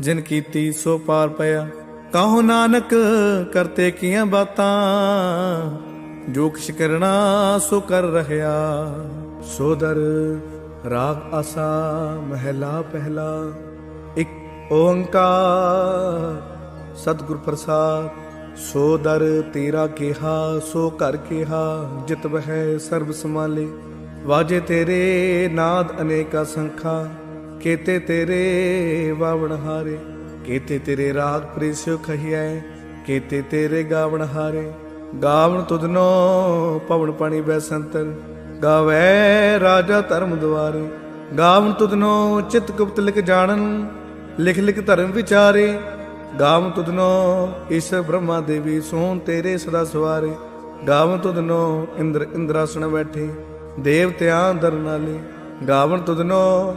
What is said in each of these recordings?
ਜਿਨ ਕੀਤੀ ਸੋ ਪਾਰ ਪਿਆ। ਕਹੋ ਨਾਨਕ ਕਰਤੇ ਕੀਆਂ ਬਾਤਾਂ? ਜੋ ਕਿਛ ਕਰਨਾ ਸੋ ਕਰ ਰਹਿਆ ਸੋਦਰ ਰਾਗ ਆਸਾ ਮਹਿਲਾ ਪਹਿਲਾ। ਇੱਕ ਓੰਕਾਰ ਸਤਿਗੁਰ ਪ੍ਰਸਾਦ। ਸੋ ਦਰ ਤੇਰਾ ਕਿਹਾ, ਸੋ ਘਰ ਕਿਹਾ, ਜਿਤ ਵਹਿ ਸਰਬ ਸਮਾਲੇ ਵਾਜੇ ਤੇਰੇ ਨਾਦ ਅਨੇਕਾ ਸੰਖਾ। ਕੇਤੇ ਤੇਰੇ ਵਾਵਣ ਹਾਰੇ, ਕੇਤੇ ਤੇਰੇ ਰਾਗ ਪ੍ਰੀਸਿਓ ਖਹੀਐ, ਕੇਤੇ ਤੇਰੇ ਗਾਵਣ ਹਾਰੇ। ਗਾਵਣ ਤੁਧਨੋ ਪਵਨ ਪਾਣੀ ਬੈਸੰਤਰ ਗਾਵੇ ਰਾਜਾ ਧਰਮ ਦੁਆਰੇ। ਗਾਵਣ ਤੁਧਨੋ ਚਿਤ ਗੁਪਤ ਲਿਖ ਜਾਣਨ, ਲਿਖ ਲਿਖ ਧਰਮ ਵਿਚਾਰੇ। ਗਾਵਨ ਤੁਧਨੋ ਈਸ਼ਰ ਬ੍ਰਹਮਾ ਦੇਵੀ ਸੋਨ ਤੇਰੇ ਸਦਾ ਸਵਾਰੇ। ਗਾਵਨ ਤੁਧਨੋ ਇੰਦਰ ਇੰਦਰਾਸਣ ਬੈਠੇ, ਦੇਵਤਿਆਂ ਦਰ ਨਾਲੇ ਗਾਵਨ ਤੁਧਨੋ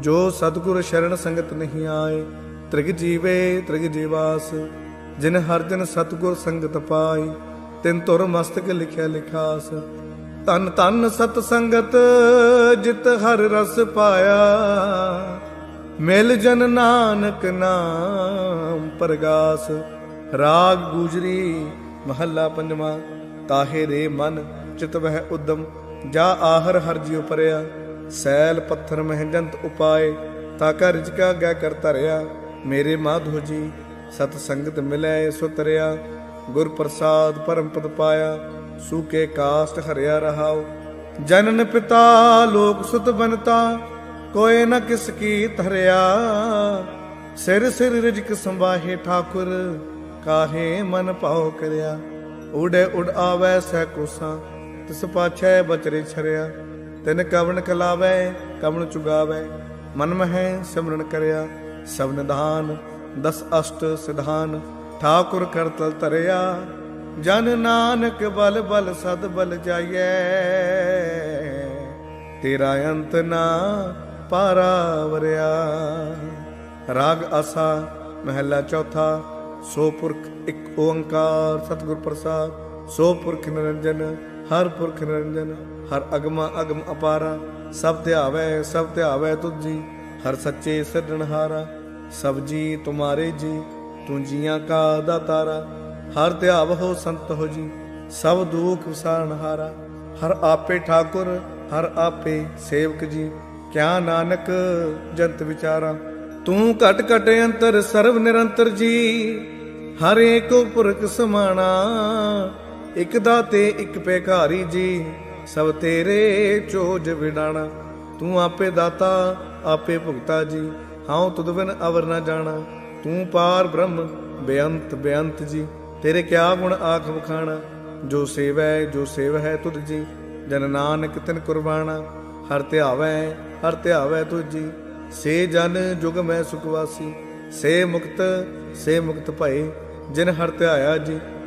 ਜੋ ਸਤਿਗੁਰ ਸ਼ਰਨ ਸੰਗਤ ਨਹੀਂ ਆਏ, ਤ੍ਰਿਗ ਜੀਵੇ, ਤ੍ਰਿਗ ਜੀਵਾਸ, ਜਿਨ ਹਰ ਜਨ ਸਤਿਗੁਰ ਸੰਗਤ ਪਾਈ ਤਿਨ ਤੁਰ ਮਸਤਕ ਲਿਖਿਆ ਲਿਖਾਸ। ਤਨ ਤਨ ਸਤ ਸੰਗਤ, ਜਿਤ ਹਰ ਰਸ ਪਾਇਆ। ਮਿਲ ਜਨ ਨਾਨਕ ਨਾਮ ਪ੍ਰਗਾਸ। ਰਾਗ ਗੂਜਰੀ, ਮਹੱਲਾ ਪੰਜਵਾਂ, ਤਾਹੇ ਰੇ ਮਨ, ਚਿਤ ਵਹਿ ਉਦਮ, ਜਾ ਆਹਰ ਹਰ ਜਿਉ ਪਰਿਆ। ਸੈਲ ਪੱਥਰ ਮਹਿਜੰਤ ਉਪਾਏ, ਤਾ ਕਾ ਰਿਜਕਾ ਗੈ ਕਰ ਧਰਿਆ। ਮੇਰੇ ਮਾਧੋ ਜੀ, ਸਤ ਸੰਗਤ ਮਿਲੈ ਸੋ ਤਰਿਆ। ਗੁਰ ਪ੍ਰਸਾਦ ਪਰਮ ਪਦ ਪਾਇਆ ਸੂਕੇ ਕਾਸਟ ਹਰਿਆ ਰਹਾਉ। ਜਨਨ ਪਿਤਾ ਲੋਕ ਸੁਤ ਬਨਤਾ ਕੋਏ ਨ ਕਿਸ ਕੀ ਧਰਿਆ। ਸਿਰ ਸਿਰ ਰਿਜਕ ਸੰਭਾਹੇ ਠਾਕੁਰ, ਕਾਹੇ ਮਨ ਭਾਉ ਕਰਿਆ। ਉੜੇ ਉਡ ਆਵੈ ਸਹਿ ਕੋਸਾਂ, ਤਿਸ ਪਾਛੈ ਬਚਰੇ ਛਰਿਆ। ਤਿਨ ਕਵਣ ਕਲਾਵੈ ਕਵਣ ਚੁਗਾਵੈ। ਮਨ ਮਹਿ ਸਿਮਰਨ ਕਰਿਆ, ਸਭ ਨਿਧਾਨ, ਦਸ ਅਸ਼ਟ ਸਿਧਾਨ। ਠਾਕੁਰ ਕਰਤਲ ਤਰਿਆ ਜਨ ਨਾਨਕ ਬਲ ਬਲ ਸਦ ਬਲ ਜਾਈਐ। ਤੇਰਾ ਅੰਤ ਨਾ ਪਾਰਾਵਰਿਆ। ਰਾਗ ਆਸਾ, ਮਹਿਲਾ ਚੌਥਾ, ਸੋ ਪੁਰਖ ਇੱਕ ਓੰਕਾਰ। ਸਤਿਗੁਰ ਪ੍ਰਸਾਦ, ਸੋ ਪੁਰਖ ਨਿਰੰਜਨ ਹਰ ਪੁਰਖ ਨਿਰੰਜਨ, ਹਰ ਅਗਮਾ ਅਗਮ ਅਪਾਰਾ, ਸਭ ਧਿਆਵੈ ਸਭ ਧਿਆਵੈ ਤੁਝੀ, ਹਰ ਸੱਚੇ ਸਿਰਜਣਹਾਰਾ ਸਭ ਜੀ ਤੁਮਾਰੇ ਜੀ, ਤੂੰ ਜੀਆਂ ਕਾ ਦਾਤਾਰਾ ਹਰ ਧਿਆਵ ਹੋ ਸੰਤ ਹੋ ਜੀ, ਸਭ ਦੁਖ ਵਿਸਾਰਣਹਾਰਾ ਹਰ ਆਪੇ ਠਾਕੁਰ, ਹਰ ਆਪੇ ਸੇਵਕ ਜੀ, ਕਿਆ ਨਾਨਕ ਜੰਤ ਵਿਚਾਰਾ, ਤੂੰ ਘਟ ਘਟ ਅੰਤਰ ਸਰਵ ਨਿਰੰਤਰ ਜੀ, ਹਰ ਏਕੋ ਪੁਰਖ ਸਮਾਣਾ ਇਕ ਦਾਤੇ, ਇਕ ਭੇਖਾਰੀ ਜੀ, ਸਭ ਤੇਰੇ ਚੋਜ ਵਿਡਾਣਾ। ਤੂੰ ਆਪੇ ਦਾਤਾ, ਆਪੇ ਭੁਗਤਾ ਜੀ, ਹਉ ਤੁਧ ਬਿਨ ਅਵਰ ਨਾ ਜਾਣਾ। ਤੂੰ ਪਾਰ ਬ੍ਰਹਮ, ਬੇਅੰਤ ਬੇਅੰਤ ਜੀ, ਤੇਰੇ ਕਿਆ ਗੁਣ ਆਖ ਵਖਾਣਾ। ਜੋ ਸੇਵੈ, ਜੋ ਸੇਵ ਹੈ ਤੁਧ ਜੀ, ਜਨ ਨਾਨਕ ਤਿਨ ਕੁਰਬਾਨਾ ਹਰ ਧਿਆਵੈ ਹਰ ਧਿਆਵੈ ਤੁਝ ਸੇ ਜਨ ਜੁਗ ਮੈਂ ਸੁਖਵਾਸੀ ਸੇ ਮੁਕਤ ਸੇ ਮੁਕਤ ਭਏ, ਜਿਨ ਹਰ ਧਿਆਇਆ ਜੀ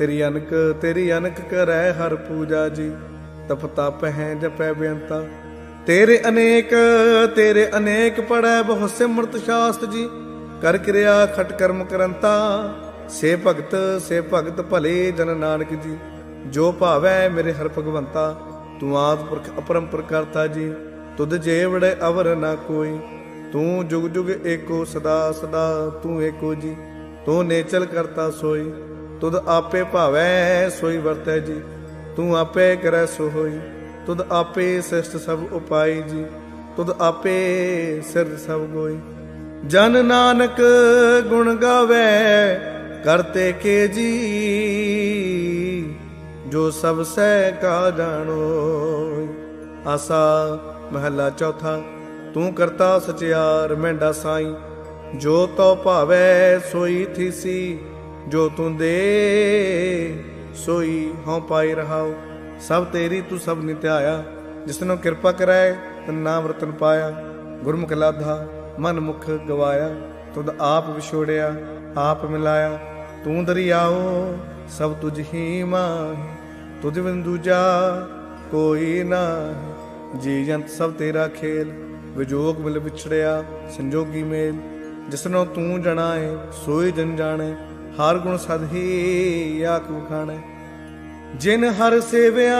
ਤੇਰੀ ਅਨਕ ਤੇਰੀ ਅਨਕ ਕਰੈ ਹਰ ਪੂਜਾ ਜੀ। ਤਪ ਤਪ ਹੈ ਜਪੈ ਬੇਅੰਤਾ। ਤੇਰੇ ਅਨੇਕ ਤੇਰੇ ਅਨੇਕ ਪੜੈ ਬਹੁ ਸਿਮਰਤ ਸ਼ਾਸਤ ਜੀ। ਕਰ ਕਿਰਿਆ ਖਟ ਕਰਮ ਕਰੰਤਾ। ਸੇ ਭਗਤ ਸੇ ਭਗਤ ਭਲੇ ਜਨ ਨਾਨਕ ਜੀ। ਜੋ ਭਾਵੈ ਮੇਰੇ ਹਰ ਭਗਵੰਤਾ, ਤੂੰ ਆਦ ਪੁਰਖ ਅਪਰੰਪਰ ਕਰਤਾ ਜੀ। ਤੁਧ ਜੇਵੜੇ ਅਵਰ ਨਾ ਕੋਈ। ਤੂੰ ਜੁਗ ਜੁਗ ਏਕੋ ਸਦਾ ਸਦਾ ਤੂੰ ਏਕੋ ਜੀ। ਤੂੰ ਨੇਚਲ ਕਰਤਾ ਸੋਈ। ਤੁਧ ਆਪੇ ਭਾਵੈ, ਸੋਈ ਵਰਤੈ ਜੀ। ਤੂੰ ਆਪੇ ਕਰੈ ਸੋ ਹੋਈ ਤੁਧ ਆਪੇ ਸਿਸ਼ਟ ਸਭ ਉਪਾਈ ਜੀ। ਤੁਧ ਆਪੇ ਸਿਰ ਸਭ ਗੋਈ। ਜਨ ਨਾਨਕ ਗੁਣ ਗਾਵੇ ਕਰਤੇ ਕੇ ਜੀ। ਜੋ ਸਭ ਸਹਿ ਕਾ ਜਾਣੋ। ਆਸਾ ਮਹੱਲਾ ਚੌਥਾ, ਤੂੰ ਕਰਤਾ ਸਚਿਆਰ ਮੈਂਡਾ ਸਾਈ। ਜੋ ਤੋ ਭਾਵੈ, ਸੋਈ ਥੀਸੀ। ਜੋ ਤੂੰ ਦੇ, ਸੋਈ ਹਉ ਪਾਈ ਰਹਾਉ। ਸਭ ਤੇਰੀ ਤੂੰ ਸਭ ਨਿਤਿਆਇਆ। ਜਿਸਨੋਂ ਕਿਰਪਾ ਕਰੈ ਤਨ ਨਾਮ ਪਾਇਆ। ਗੁਰਮੁਖ ਲਾਧਾ, ਮਨ ਮੁਖ ਗਵਾਇਆ। ਤੁਧ ਆਪ ਵਿਛੋੜਿਆ, ਆਪ ਮਿਲਾਇਆ। ਤੂੰ ਦਰਿਆਓ, ਸਭ ਤੁਝ ਹੀ ਮਾਹੀ। ਤੁਧ ਬਿਨ ਦੂਜਾ ਕੋਈ ਨਾ ਜੀ ਜੰਤ ਸਭ ਤੇਰਾ ਖੇਲ, ਵਿਜੋਗ ਮਿਲ ਵਿਛੜਿਆ, ਸੰਜੋਗੀ ਮੇਲ। ਜਿਸਨੋਂ ਤੂੰ ਜਣਾਏ, ਸੋਈ ਜਨ ਜਾਣੇ। ਹਰ ਗੁਣ ਸਦ ਹੀ ਆਖ ਜਿਨ ਹਰ ਸੇਵਿਆ,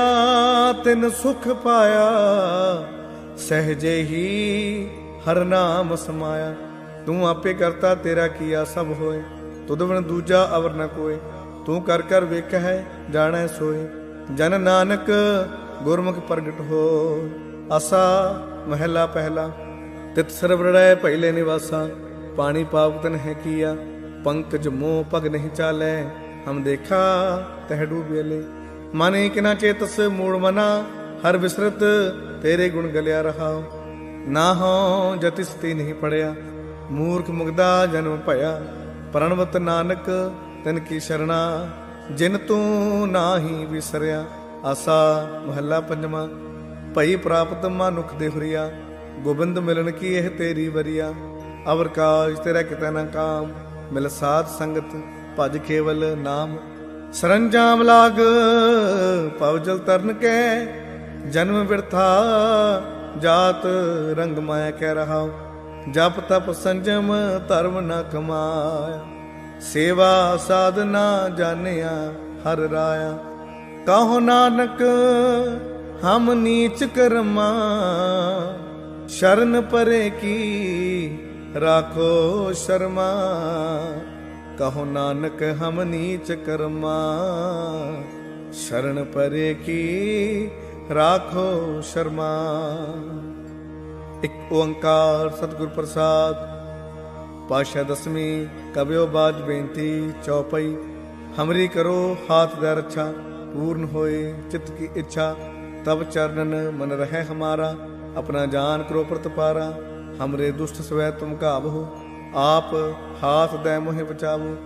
ਤਿਨ ਸੁਖ ਪਾਇਆ। ਸਹਜੇ ਹੀ ਹਰ ਨਾਮ ਸਮਾਇਆ। ਤੂੰ ਆਪੇ ਕਰਤਾ, ਤੇਰਾ ਕੀਆ ਸਭ ਹੋਏ। ਤੁਧ ਬਿਨ ਦੂਜਾ ਅਵਰ ਨ ਕੋਏ। ਤੂੰ ਕਰ ਕਰ ਵੇਖ ਹੈ ਜਾਣੈ ਸੋਏ। ਜਨ ਨਾਨਕ ਗੁਰਮੁਖ ਪ੍ਰਗਟ ਹੋ। ਆਸਾ ਮਹਿਲਾ ਪਹਿਲਾ। ਤਿਤ ਸਰਵਰੜੈ ਪਹਿਲੇ ਨਿਵਾਸਾ। ਪਾਣੀ ਪਾਵਤਨ ਹੈ ਕੀਆ। ਪੰਕਜ ਮੋਹ ਪਗ ਨਹੀਂ ਚਾਲੇ, ਹਮ ਦੇਖਾ ਤਹ ਡੂਬੇਲੇ ਮਨੇ ਕਿਨਾ ਚੇਤਸ ਮੂੜ ਮਨਾ, ਹਰ ਵਿਸਰਤ ਤੇਰੇ ਗੁਣ ਗਲਿਆ ਰਹਾ। ਨਾ ਹੋ ਜਤਿਸਤੀ ਨਹੀਂ ਪੜਿਆ, ਮੂਰਖ ਮੁਗਦਾ ਜਨਮ ਭਇਆ। ਪ੍ਰਣਵਤ ਨਾਨਕ ਤਨ ਕੀ ਸ਼ਰਣਾ, ਜਿਨ ਤੂੰ ਨਾਹੀ ਵਿਸਰਿਆ। ਆਸਾ ਮਹੱਲਾ ਪੰਜਵਾਂ, ਭਈ ਪ੍ਰਾਪਤ ਮਨੁਖ ਦੇ ਹੁਰੀਆ। ਗੋਬਿੰਦ ਮਿਲਣ ਕੀ ਇਹ ਤੇਰੀ ਵਰੀਆ। ਅਵਰ ਕਾਜ ਤੇਰਾ ਕਿਤੇ ਨਾ ਕਾਮ। ਮਿਲ ਸਾਧ ਸੰਗਤ, ਭਜ ਕੇਵਲ ਨਾਮ। ਸਰੰਜਾਮ ਲਾਗ ਪਵਜਲ ਤਰਨ ਕੈ। ਜਨਮ ਬਿਰਥਾ, ਜਾਤ ਰੰਗ ਮਾਇਆ ਕਹਿ ਰਹਾ ਜਪ ਤਪ ਸੰਜਮ, ਧਰਮ ਨ ਕਮਾਇਆ। ਸੇਵਾ ਸਾਧਨਾ ਜਾਣਿਆ, ਹਰ ਰਾਇਆ। ਕਹੋ ਨਾਨਕ, ਹਮ ਨੀਚ ਕਰਮਾ। ਸ਼ਰਨ ਪਰੇ ਕੀ ਰਾਖੋ ਸ਼ਰਮਾ, ਕਹੋ ਨਾਨਕ ਹਮ ਨੀਚ ਕਰਮਾ। ਸ਼ਰਨ ਪਰੇ ਕੀ, ਰਾਖੋ ਸ਼ਰਮਾ। ਇੱਕ ਓੰਕਾਰ ਸਤਿਗੁਰ ਪ੍ਰਸਾਦ ਪਾਸ਼ਾ ਦਸਵੀਂ ਕਬਿਓ ਬਾਜ ਬੇਨਤੀ, ਚੌਪਈ, ਹਮਰੀ ਕਰੋ ਹਾਥ ਦਾ ਰੱਛਾ, ਪੂਰਨ ਹੋਏ ਚਿਤ ਕੀ ਇੱਛਾ। ਤਬ ਚਰਨਨ ਮਨ ਰਹਿ ਹਮਾਰਾ, ਆਪਣਾ ਜਾਨ ਕਰੋ ਪ੍ਰਤਪਾਰਾ। ਹਮਰੇ ਦੁਸ਼ਟ ਸਵੈ ਤੁਮ ਕਾਬਹੋ ਆਪ ਹਾਥ ਦੈ ਮੋਹਿ ਬਚਾਵੋ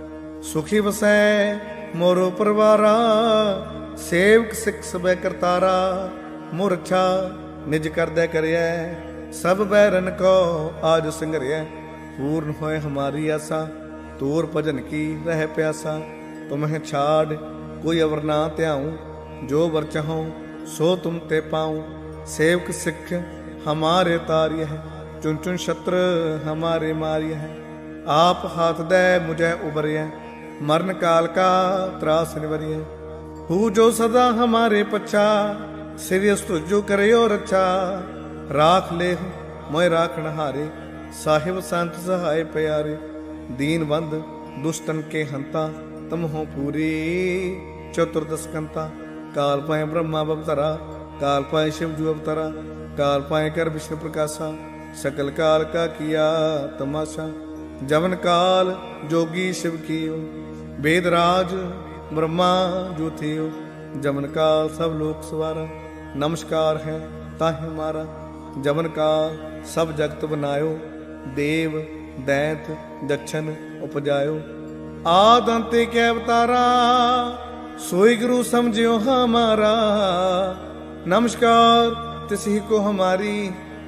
ਸੁਖੀ ਵਸੈ ਮੋਰੋ ਪਰਵਾਰਾ ਸੇਵਕ ਸਿੱਖ ਸਬੈ ਕਰਤਾਰਾ ਮੋਰ ਨਿਜ ਕਰਦੈ ਕਰਿਐ ਸਭ ਬੈਰਨ ਕੋ ਆਜ ਸੰਗਰਿਐ ਪੂਰਨ ਹੋਏ ਹਮਾਰੀ ਆਸਾ ਤੂਰ ਭਜਨ ਕੀ ਰਹਿ ਪਿਆਸਾ ਤੁਮਹਿ ਛਾੜ ਕੋਈ ਅਵਰ ਨਾ ਧਿਆਉ ਜੋ ਵਰ ਚਾਹਉ ਸੋ ਤੁਮ ਤੇ ਪਾਉ ਸੇਵਕ ਸਿੱਖ ਹਮਾਰੇ ਤਾਰਿਯ ਚੁਣ ਚੁਨ ਚੁਨ ਛਤਰ ਹਮਾਰੇ ਮਾਰਿਆ ਹੈ ਆਪ ਹਾਥ ਦੇ ਮੁਝੈ ਉਬਰਿਐ। ਮਰਨ ਕਾਲ ਕਾ ਤਰਾਸ ਨਿਵਰਿਐ। ਹੂ ਜੋ ਸਦਾ ਹਮਾਰੇ ਪਛਾ ਸਿਰਿਅਸ ਤੁਜੋ ਕਰਿਓ ਰੱਛਾ। ਰਾਖ ਲੈ ਮੋਇ ਰਾਖਣ ਹਾਰੇ ਸਾਹਿਬ ਸੰਤ ਸਹਾਇ ਪਿਆਰੇ। ਦੀਨ ਦੁਸ਼ਟਨ ਕੇ ਹੰਤਾ ਤਮ ਪੂਰੀ ਚਤੁਰਦਸ ਕੰਤਾ ਕਾਲ ਪਾਏ ਬ੍ਰਹਮਾ ਬਵਤਰਾ, ਕਾਲ ਪਾਏ ਸ਼ਿਵ ਜੂ ਅਵਤਰਾ, ਕਾਲ ਪਾਏ ਕਰ ਵਿਸ਼ਨੂੰ ਪ੍ਰਕਾਸ਼ਾ। ਸਕਲ ਕਾਲ ਕਾ ਕੀਆ ਤਮਾਸ਼ਾ, ਜਵਨ ਕਾਲ ਜੋਗੀ ਸ਼ਿਵ ਕੀਓ, ਵੇਦ ਰਾਜ ਬ੍ਰਹਮਾ ਜੋ ਥਿਓ, ਜਵਨ ਕਾਲ ਸਭ ਲੋਕ ਸਵਾਰਾ, ਨਮਸਕਾਰ ਹੈ ਤਾਹਿ ਮਾਰਾ, ਜਵਨ ਕਾਲ ਸਭ ਜਗਤ ਬਨਾਇਓ, ਦੇਵ, ਦੈਤ ਦਛਨ ਉਪਜਾਇਓ। ਆਦ ਅੰਤੇ ਕੈ ਅਵਤਾਰਾ, ਸੋਈ ਗੁਰੂ ਸਮਝਿਓ ਹਮਾਰਾ ਨਮਸਕਾਰ ਤਿਸਹੀ ਕੋ ਹਮਾਰੀ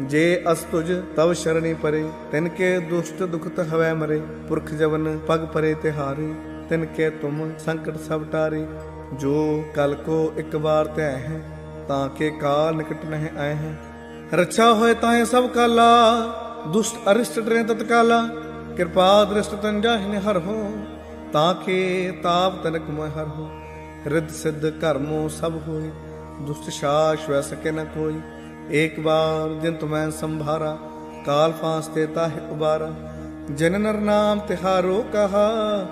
ਜੇ ਅਸ ਤੁਜ ਤਵ ਸ਼ਰਣੀ ਪਰੇ, ਤਿਨ ਕੇ ਦੁਸ਼ਟ ਦੁਖਤ ਹਵੈ ਮਰੇ, ਪੁਰਖ ਜਵਨ ਪਗ ਪਰੇ ਤਿਹਾਰੇ ਤਿਨ ਕੇ ਤੁਮ ਸੰਕਟ ਸਭ ਟਾਰੇ। ਜੋ ਕਲ ਕੋ ਇੱਕ ਵਾਰ ਧੈ ਹੈ, ਤਾਂ ਕੇ ਕਾਲ ਨਿਕਟ ਨਹਿ ਆਏ ਹੈ। ਰੱਛਾ ਹੋਏ ਤਾਹੇ ਸਭ ਕਾਲਾ, ਦੁਸ਼ਟ ਅਰਿਸ਼ਟ ਡਰੇ ਤਤਕਾਲਾ ਕਿਰਪਾ ਦ੍ਰਿਸ਼ਟ ਤਨ ਜਾਹਿ ਹਰ ਹੋ, ਤਾਂ ਕੇ ਤਾਪ ਤਨਕ ਮੋਹਿ ਹਰ ਹੋ। ਰਿੱਧ ਸਿੱਧ ਕਰਮੋ ਸਭ ਹੋਏ, ਦੁਸ਼ਟ ਸ਼ਾਸ ਵੈ ਸਕੇ ਨ ਕੋਈ। ਏਕ ਬਾਰ ਜਿਨ ਤੁਮੈ ਸੰਭਾਰਾ, ਕਾਲ ਫਾਂਸ ਤੇ ਤਾਹਿ ਉਬਾਰਾ। ਜਨ ਨਰ ਨਾਮ ਤਿਹਾਰੋ ਕਹਾ,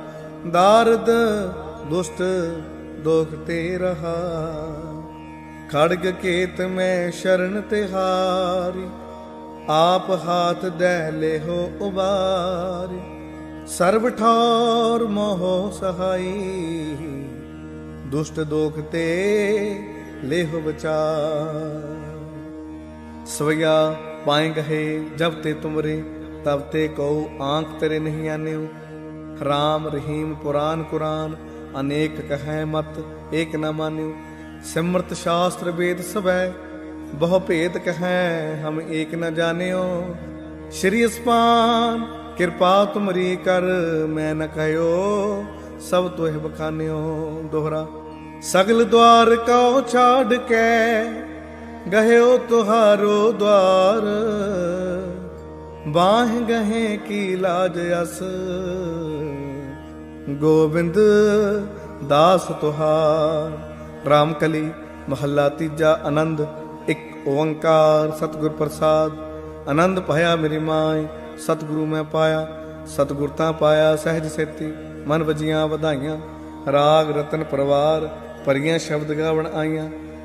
ਦਾਰਦ ਦੁਸ਼ਟ ਦੋਖ ਤੇ ਰਹਾ। ਖੜਗ ਕੇਤ ਮੈਂ ਸ਼ਰਨ ਤਿਹਾਰੀ ਆਪ ਹਾਥ ਦਹਿ ਲਿਹੋ ਉਬਾਰੀ। ਸਰਬ ਠੌਰ ਮੋਹ ਸਹਾਈ, ਦੁਸ਼ਟ ਦੋਖ ਤੇ ਲੇਹ ਬਚਾ ਸਵਿਆ ਪਾਏ ਗਏ ਜਬ ਤੇ ਤੁਮਰੇ, ਤਬ ਤੇ ਕਉ ਆਂਖ ਤੇਰੇ ਨਹੀਂ ਆਨਿਓ। ਰਾਮ ਰਹੀਮ ਪੁਰਾਨ ਕੁਰਾਨ, ਅਨੇਕ ਕਹੈ ਮਤ, ਏਕ ਨ ਮਾਨਿਓ। ਸਿਮਰਤ ਸ਼ਾਸਤਰ ਵੇਦ ਸਭੈ, ਬਹੁ ਭੇਦ ਕਹੈ, ਹਮ ਏਕ ਨਾ ਜਾਣਿਓ। ਸ਼੍ਰੀ ਅਸਪਾਨ ਕਿਰਪਾ ਤੁਮਰੀ ਕਰ, ਮੈਂ ਨ ਕਹਿਓ, ਸਭ ਤੋਹਿ ਬਖਾਨਿਓ। ਦੋਹਰਾ, ਸਗਲ ਦਵਾਰ ਕਉ ਛਾੜ ਕੇ ਗਹਿਓ ਤੁਹਾਰੋ ਦਵਾਰ, ਬਾਹ ਗਹੇ ਕੀ ਲਾਜ ਅਸ। ਗੋਬਿੰਦ ਦਾਸ ਤੁਹਾਰ, ਰਾਮਕਲੀ ਮਹੱਲਾ ਤੀਜਾ ਆਨੰਦ, ਇੱਕ ਓੰਕਾਰ, ਸਤਿਗੁਰ ਪ੍ਰਸਾਦ। ਆਨੰਦ ਭਇਆ ਮੇਰੀ ਮਾਏ ਸਤਿਗੁਰੂ ਮੈਂ ਪਾਇਆ, ਸਤਿਗੁਰ ਤਾਂ ਪਾਇਆ ਸਹਿਜ ਸੇਤੀ, ਮਨ ਵਜੀਆਂ ਵਧਾਈਆਂ। ਰਾਗ ਰਤਨ ਪਰਵਾਰ, ਪਰੀਆਂ ਸ਼ਬਦ ਗਾਵਣ ਆਈਆਂ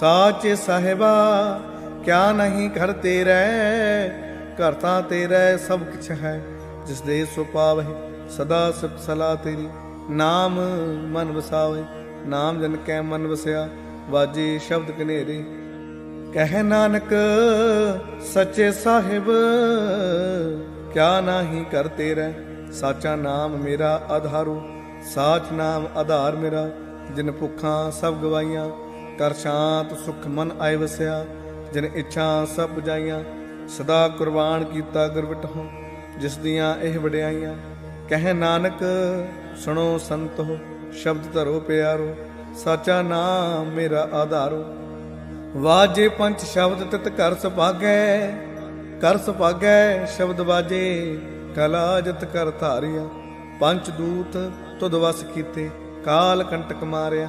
ਸਾਚ ਸਾਹਿਬਾ, ਕਿਆ ਨਹੀਂ ਘਰ ਤੇਰੇ? ਘਰ ਤਾਂ ਤੇਰੇ ਸਭ ਕੁਛ ਹੈ, ਜਿਸ ਦੇ ਸੋ ਪਾਵਹਿ ਸਦਾ ਸਿਫਤ ਸਲਾ ਤੇਰੀ। ਨਾਮ ਮਨ ਵਸਾਵੇ, ਨਾਮ ਜਨ ਕੈ ਮਨ ਵਸਿਆ, ਵਾਜੇ ਸ਼ਬਦ ਕਨੇਰੇ ਕਹਿ ਨਾਨਕ, ਸੱਚੇ ਸਾਹਿਬ, ਕਿਆ ਨਾਹੀ ਕਰ ਤੇਰੇ? ਸਾਚਾ ਨਾਮ ਮੇਰਾ ਆਧਾਰੂ, ਸਾਚ ਨਾਮ ਆਧਾਰ ਮੇਰਾ, ਜਿਨ ਭੁੱਖਾਂ ਸਭ ਗਵਾਈਆਂ ਕਰ ਸ਼ਾਂਤ ਸੁਖ ਮਨ ਆਏ ਵਸਿਆ, ਜਿਨ ਇੱਛਾ ਸਭ ਬੁਝਾਈਆਂ ਸਦਾ ਕੁਰਬਾਨ ਕੀਤਾ ਗੁਰਬਟਹੁ ਜਿਸ ਦੀਆਂ ਇਹ ਵਡਿਆਈਆਂ, ਕਹਿ ਨਾਨਕ, ਸੁਣੋ ਸੰਤੋ ਸ਼ਬਦ ਧਰੋ ਪਿਆਰੋ, ਸਾਚਾ ਨਾਮ ਮੇਰਾ ਆਧਾਰੋ। ਵਾਜੇ ਪੰਜ ਸ਼ਬਦ ਤਿਤ ਕਰ ਸੁਭਾਗੈ ਕਰ ਸੁਭਾਗੈ ਸ਼ਬਦ ਵਾਜੇ, ਕਲਾ ਜਤ ਕਰ ਧਾਰਿਆ ਪੰਜ ਦੂਤ ਤੁਧ ਵਸ ਕੀਤੇ, ਕਾਲ ਕੰਟਕ ਮਾਰਿਆ।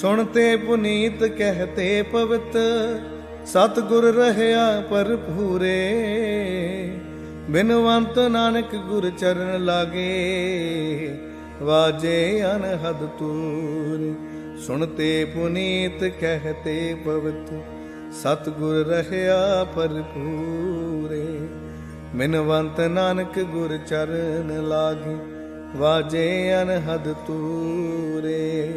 ਸੁਣਤੇ ਪੁਨੀਤ ਕਹਤੇ ਪਵਿੱਤ ਸਤ ਗੁਰ ਰਹਿਆ ਪਰ ਪੂਰੇ ਬਿਨਵੰਤ ਨਾਨਕ ਗੁਰ ਚਰਨ ਲਾਗੇ, ਵਾਜੇ ਅਨਹਦ ਤੂਰ। ਸੁਣਤੇ ਪੁਨੀਤ ਕਹਤੇ ਪਵਿੱਤ ਸਤ ਗੁਰ ਰਹਿਆ ਭਰਪੂਰੇ। ਮਿਨਵੰਤ ਨਾਨਕ ਗੁਰ ਚਰਨ ਲਾਗੇ, ਵਾਜੇ ਅਨਹਦ ਤੂਰੇ।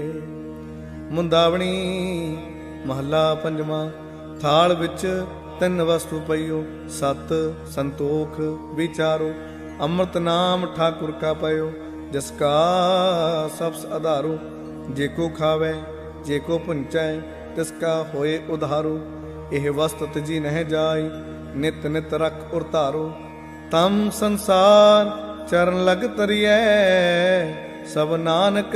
ਮੁੰਦਾਵਣੀ ਮਹੱਲਾ ਪੰਜਵਾਂ, ਥਾਲ ਵਿੱਚ ਤਿੰਨ ਵਸਤੂ ਪਈਓ, ਸਤ ਸੰਤੋਖ ਵਿਚਾਰੋ, ਅੰਮ੍ਰਿਤ ਨਾਮ ਠਾਕੁਰ ਕਾ ਪਇਓ, ਜਿਸ ਕਾ ਸਬਸ ਆਧਾਰੋ ਜੇ ਕੋ ਖਾਵੇ, ਜੇ ਕੋ ਪੁੰਚੈ ਤਿਸ ਕਾ ਹੋਏ ਉਧਾਰੋ, ਇਹ ਵਸਤ ਜੀ ਨਹਿ ਜਾਈ, ਨਿਤ ਨਿਤ ਰਖ ਉਰ ਧਾਰੋ ਤਮ ਸੰਸਾਰ ਚਰਨ ਲਗ ਤਰੀਐ, ਸਭ ਨਾਨਕ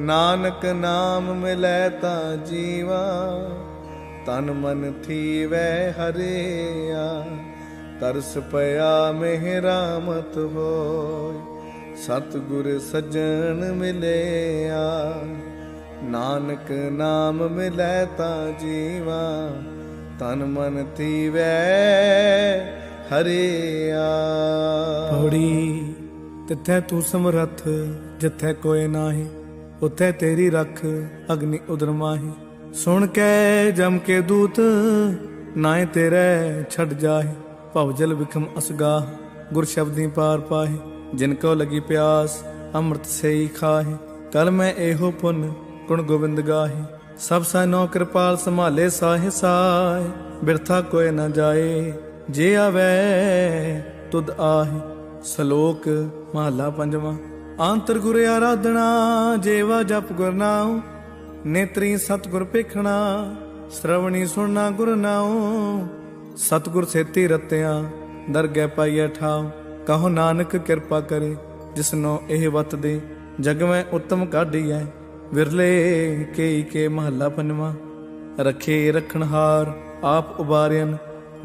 ਨਾਨਕ ਨਾਮ ਮਿਲੈ ਤਾਂ ਜੀਵਾ, ਤਨ ਮਨ ਥੀਵੈ ਹਰਿਆ। ਤਰਸ ਪਿਆ ਮਹਿਰਾਮਤ ਹੋਈ ਸਤਿਗੁਰ ਸੱਜਣ ਮਿਲਿਆ। ਨਾਨਕ ਨਾਮ ਮਿਲੈ ਤਾਂ ਜੀਵਾ, ਤਨ ਮਨ ਥੀਵੈ ਹਰਿਆ। ਪੌੜੀ, ਤਿੱਥੈ ਤੂੰ ਸਮਰੱਥ, ਜਿੱਥੈ ਕੋਏ ਨਾਹੀ। ਉਥੇ ਤੇਰੀ ਰੱਖ ਅਗਨੀ ਉਦਰ ਸੁਣ ਕੇ ਜਮ ਕੇ ਦੂਤ, ਨਾਏ ਤੇਰੇ ਛੱਡ ਜਾਹੇ। ਭਵ ਜਲ ਵਿਖਮ ਅਸਗਾਹ, ਗੁਰ ਸ਼ਬਦੀ ਪਾਰ ਪਾਹੇ। ਜਿਨ ਕੋ ਲਗੀ ਪਿਆਸ, ਅੰਮ੍ਰਿਤ ਸੇਈ ਖਾਹੇ। ਕਲ ਮੈਂ ਇਹੋ ਪੁੰਨ ਗੁਣ ਗੋਬਿੰਦ ਗਾਹੇ। ਸਭ ਸੈਨੋ ਕਿਰਪਾਲ ਸੰਭਾਲੇ ਸਾਹੇ ਸਾਏ ਬਿਰਥਾ ਕੋਇ ਨਾ ਜਾਏ। ਜੇ ਆਵੇ, ਤੁਧ ਆਹੇ। ਸ਼ਲੋਕ ਮਹਲਾ ਪੰਜਵਾਂ। ਆਂਤਰ ਗੁਰ ਆਰਾਧਨਾ, ਜੇਵਾ ਜਪ ਗੁਰ ਨਾਉ, ਨੇਤਰੀ ਸਤਗੁਰ ਪੇਖਣਾ ਸ਼ਰਵਣੀ ਸੁਣਨਾ ਗੁਰ ਨਾਉ। ਸਤਗੁਰ ਸੇਤੀ ਰਤਿਆ, ਦਰਗਹਿ ਪਾਈਐ ਠਾਉ, ਕਹੋ ਨਾਨਕ ਕਿਰਪਾ ਕਰੇ, ਜਿਸਨੋ ਇਹ ਵਤ ਦੇ, ਜਗ ਮੈਂ ਉਤਮ ਕਾਢੀਐ। ਵਿਰਲੇ ਕੇ ਕੇ ਮਹੱਲਾ ਪੰਜਵਾਂ, ਰਖੇ ਰਖਣਹਾਰ ਆਪ ਉਬਾਰਿਆਨ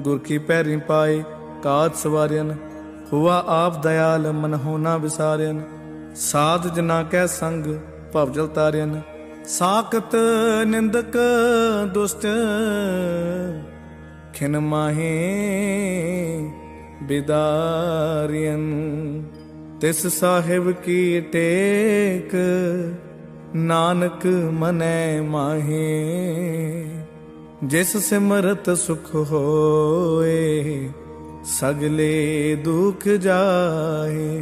ਗੁਰ ਕੀ ਪੈਰੀ ਪਾਏ, ਕਾਤ ਸਵਾਰਿਆਨ ਹੁਆ ਆਪ ਦਇਆਲ ਮਨ ਹੋਣਾ ਵਿਸਾਰਿਆਨ ਸਾਧ ਜਨਾ ਕੈ ਸੰਗ ਭਵਜਲ ਤਾਰਿਆਨ ਸਾਖਤ ਨਿੰਦਕ ਦੁਸ਼ਟ, ਖਿਨ ਮਾਹੇ ਬਿਦਾਰਿයਨ ਤਿਸ ਸਾਹਿਬ ਕੀ ਟੇਕ, ਨਾਨਕ ਮਨੈ ਮਾਹੇ। ਜਿਸ ਸਿਮਰਤ ਸੁਖ ਹੋਏ, ਸਗਲੇ ਦੁਖ ਜਾਏ